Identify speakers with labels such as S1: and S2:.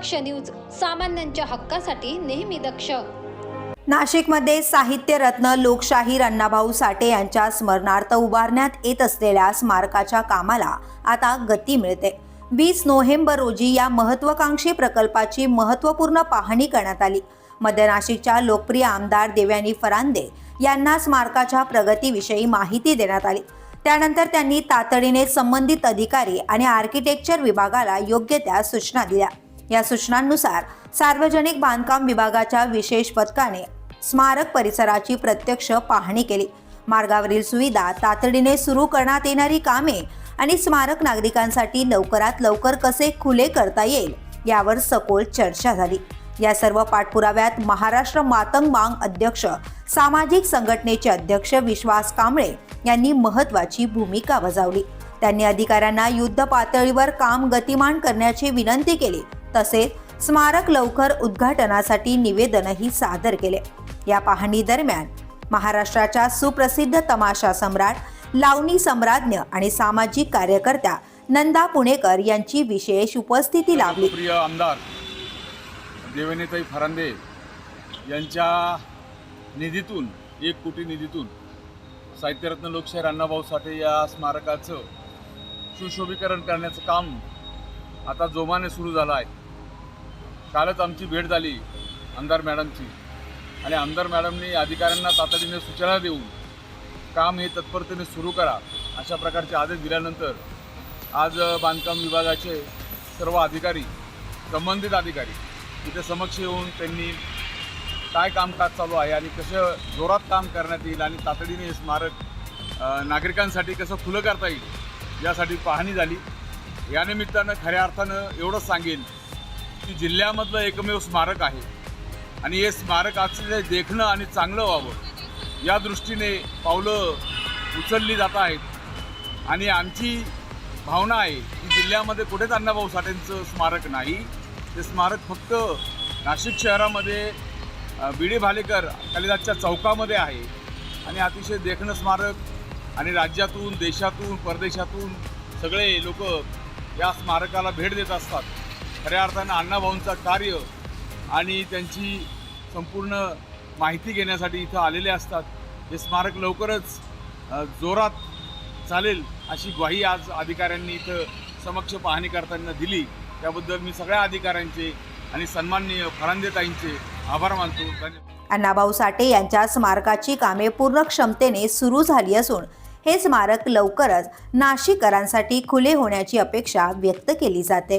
S1: दक्ष news सामान्यांच्या हक्कासाठी नेहमी दक्ष.
S2: नाशिकमध्ये साहित्यरत्न लोकशाहीर अण्णाभाऊ साठे यांच्या स्मरणार्थ उभारण्यात येत असलेल्या स्मारकाच्या कामाला आता गती मिळते. वीस नोव्हेंबर रोजी या महत्वाकांक्षी प्रकल्पाची महत्त्वपूर्ण पाहणी करण्यात आली. मध्य नाशिकच्या लोकप्रिय आमदार देवयानी फरांदे यांना स्मारकाच्या प्रगतीविषयी माहिती देण्यात आली. त्यानंतर त्यांनी तातडीने संबंधित अधिकारी आणि आर्किटेक्चर विभागाला योग्य त्या सूचना दिल्या. या सूचनांनुसार सार्वजनिक बांधकाम विभागाच्या विशेष पथकाने स्मारक परिसराची प्रत्यक्ष पाहणी केली. मार्गावरील सुविधा तातडीने सुरू करण्यात येणारी कामे आणि स्मारक नागरिकांसाठी लवकरात लवकर कसे खुले करता येईल यावर सखोल चर्चा झाली. या सर्व पाठपुराव्यात महाराष्ट्र मातंग मांग अध्यक्ष सामाजिक संघटनेचे अध्यक्ष विश्वास कांबळे यांनी महत्वाची भूमिका बजावली. त्यांनी अधिकाऱ्यांना युद्ध पातळीवर काम गतिमान करण्याची विनंती केली. तसेच स्मारक लवकर उद्घाटनासाठी निवेदनही सादर केले. या पाहणी दरम्यान महाराष्ट्राच्या सुप्रसिद्ध तमाशा सम्राट लावणी सम्राज्ञ आणि सामाजिक कार्यकर्त्या नंदा पुणेकर यांची विशेष उपस्थिती लाभली.
S3: प्रिय आमदार देवेनीताई फरांदे यांच्या निधीतून एक कोटी निधीतून साहित्यरत्न लोकशाहीर अण्णाभाऊ साठे या स्मारकाचं सुशोभीकरण करण्याचं काम आता जोमाने सुरू झालं आहे. कालच आमची भेट झाली आमदार मॅडमची. आणि आमदार मॅडमनी अधिकाऱ्यांना तातडीने सूचना देऊन काम हे तत्परतेने सुरू करा अशा प्रकारचे आदेश दिल्यानंतर आज बांधकाम विभागाचे सर्व अधिकारी संबंधित अधिकारी इथे समक्ष येऊन त्यांनी काय कामकाज चालू आहे आणि कसं जोरात काम करण्यात येईल आणि तातडीने हे स्मारक नागरिकांसाठी कसं खुलं करता येईल यासाठी पाहणी झाली. या निमित्तानं खऱ्या अर्थानं एवढंच सांगेन. की जिल्ह्यामधलं एकमेव स्मारक आहे. आणि हे स्मारक असलेलं देखणं आणि चांगलं व्हावं. या दृष्टीने पावलं उचलली जात आहेत. आणि आमची भावना आहे की जिल्ह्यामध्ये कुठेच अण्णाभाऊ साठेंचं स्मारक नाही. ते स्मारक फक्त नाशिक शहरामध्ये बी डी भालेकर कालिदासच्या चौकामध्ये आहे. आणि अतिशय देखणं स्मारक आणि राज्यातून देशातून परदेशातून सगळे लोक या स्मारकाला भेट देत असतात. खऱ्या अर्थानं अण्णाभाऊंचं कार्य आणि त्यांची संपूर्ण माहिती घेण्यासाठी इथं आलेले असतात. हे स्मारक लवकरच जोरात चालेल अशी ग्वाही आज अधिकाऱ्यांनी इथं समक्ष पाहणी करताना दिली. त्याबद्दल मी सगळ्या अधिकाऱ्यांचे आणि सन्माननीय फरांदेताईंचे आभार मानतो. धन्यवाद.
S2: अण्णाभाऊ साठे यांच्या स्मारकाची कामे पूर्ण क्षमतेने सुरू झाली असून हे स्मारक लवकरच नाशिककरांसाठी खुले होण्याची अपेक्षा व्यक्त केली जाते.